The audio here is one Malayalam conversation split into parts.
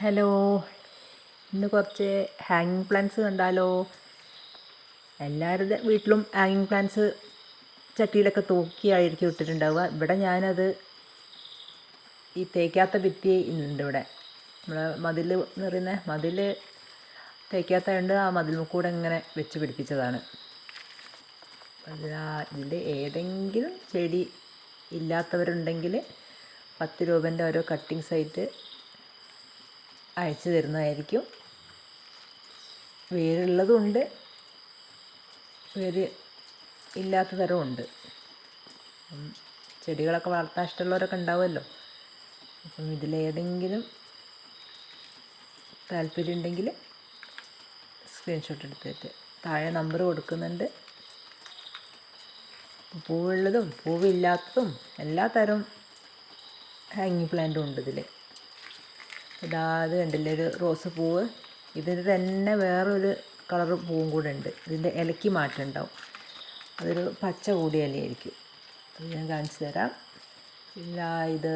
ഹലോ. ഇന്ന് കുറച്ച് ഹാങ്ങിങ് പ്ലാന്റ്സ് കണ്ടാലോ? എല്ലാവരുടെ വീട്ടിലും ഹാങ്ങിങ് പ്ലാന്റ്സ് ചട്ടിയിലൊക്കെ തൂക്കിയായിരിക്കും ഇട്ടിട്ടുണ്ടാവുക. ഇവിടെ ഞാനത് ഈ തേക്കാത്ത ഭിത്തി ഉണ്ട് ഇവിടെ. നമ്മളെ മതിൽ എന്ന് പറയുന്ന മതിൽ തേക്കാത്തതുകൊണ്ട് ആ മതിൽ കൂടെ ഇങ്ങനെ വെച്ച് പിടിപ്പിച്ചതാണ്. ഇതിൽ ഏതെങ്കിലും ചെടി ഇല്ലാത്തവരുണ്ടെങ്കിൽ പത്ത് രൂപേന്റെ ഓരോ കട്ടിങ്സ് ആയിട്ട് അയച്ചു തരുന്നതായിരിക്കും. വേരുള്ളതുണ്ട് വേര് ഇല്ലാത്ത തരമുണ്ട് ചെടികളൊക്കെ വളർത്താൻ ഇഷ്ടമുള്ളവരൊക്കെ ഉണ്ടാവുമല്ലോ. അപ്പം ഇതിലേതെങ്കിലും താല്പര്യം ഉണ്ടെങ്കിൽ സ്ക്രീൻഷോട്ട് എടുത്തിട്ട് താഴെ നമ്പർ കൊടുക്കുന്നുണ്ട്. പൂവുള്ളതും പൂവില്ലാത്തതും എല്ലാ തരം ഹാങ്ങിങ് പ്ലാന്റും ഉണ്ട് ഇതിൽ ഇതാ ഇത് കണ്ടില്ലേ? റോസ് പൂവ്. ഇതിന് തന്നെ വേറൊരു കളർ പൂവും കൂടെ ഉണ്ട്. ഇതിന്റെ ഇലയ്ക്ക് മാറ്റം ഉണ്ടാവും. അതൊരു പച്ച കൂടിയ ഇലയായിരിക്കും അത് ഞാൻ കാണിച്ചു തരാം. ഇല്ല ഇത്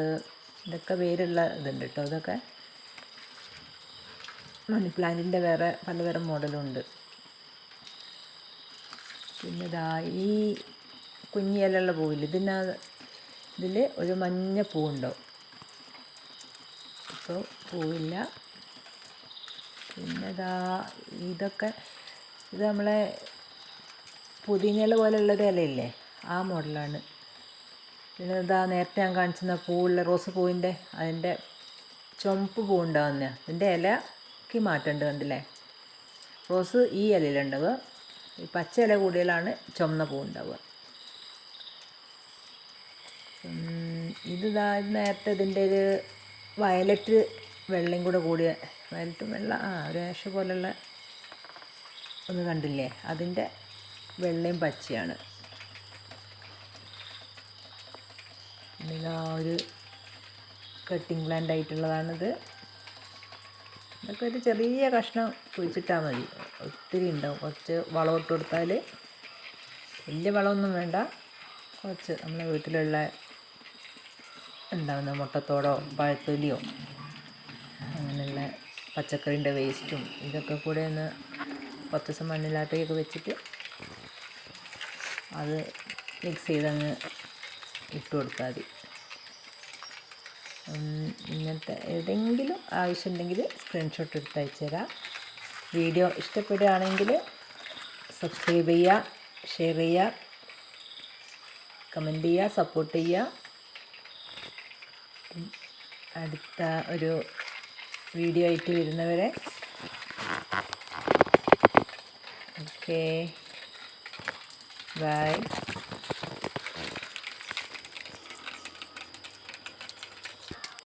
ഇതൊക്കെ വേരുള്ള ഇതുണ്ട് കേട്ടോ ഇതൊക്കെ. മണി പ്ലാന്റിന്റെ വേറെ പലതരം മോഡലുണ്ട്. പിന്നെ ഇതാ ഈ കുഞ്ഞിയിലുള്ള പൂവില്ല? ഇതിന് ഇതിൽ ഒരു മഞ്ഞ പൂവുണ്ടാവും. ഇപ്പോൾ പൂവില്ല. പിന്നെ ഇതാ ഇതൊക്കെ ഇത് നമ്മളെ പുതിനയില പോലുള്ളത് ഇലയില്ലേ? ആ മോഡലാണ്. പിന്നെ ഇതാ നേരത്തെ ഞാൻ കാണിച്ചിരുന്ന പൂവുള്ള റോസ് പൂവിന്റെ അതിന്റെ ചുമപ്പ് പൂവുണ്ടാവുന്ന. അതിന്റെ ഇലക്ക് മാറ്റേണ്ടത് കണ്ടില്ലേ? റോസ് ഈ ഇലയിലുണ്ടാവുക. ഈ പച്ച ഇല കൂടിയാലാണ് ചുമന്ന പൂവുണ്ടാവുക. ഇത് ഇതാ നേരത്തെ ഇതിന്റെ ഒരു വയലറ്റ് വെള്ളയും കൂടെ കൂടിയ വയലറ്റ് വെള്ള ആ ഒരു ആഷ് പോലുള്ള ഒന്ന് കണ്ടില്ലേ? അതിന്റെ വെള്ളയും പച്ചയാണ്. ഇതാ ഒരു കട്ടിങ് പ്ലാന്റ് ആയിട്ടുള്ളതാണിത്. ഇതൊക്കെ ഒരു ചെറിയ കഷ്ണം കുഴിച്ചിട്ടാൽ മതി. ഒത്തിരി ഉണ്ടാവും. കുറച്ച് വളം ഇട്ട് കൊടുത്താൽ വലിയ വളമൊന്നും വേണ്ട. കുറച്ച് നമ്മുടെ വീട്ടിലുള്ള ഉണ്ടാകുന്ന മുട്ടത്തോടോ പഴത്തൊലിയോ അങ്ങനെയുള്ള പച്ചക്കറീന്റെ വേസ്റ്റും ഇതൊക്കെ കൂടെ ഒന്ന് കുറച്ച് ദിവസം മണ്ണിലാട്ടയൊക്കെ വെച്ചിട്ട് അത് മിക്സ് ചെയ്തങ്ങ് ഇട്ട് കൊടുത്താൽ മതി. ഇങ്ങനത്തെ ഏതെങ്കിലും ആവശ്യമുണ്ടെങ്കിൽ സ്ക്രീൻഷോട്ട് എടുത്ത് അയച്ചുതരാം വീഡിയോ ഇഷ്ടപ്പെടുകയാണെങ്കിൽ സബ്സ്ക്രൈബ് ചെയ്യുക ഷെയർ ചെയ്യുക കമന്റ് ചെയ്യുക സപ്പോർട്ട് ചെയ്യുക. അടുത്ത ഒരു വീഡിയോ ആയിട്ട് വരുന്നവരെ. Okay bye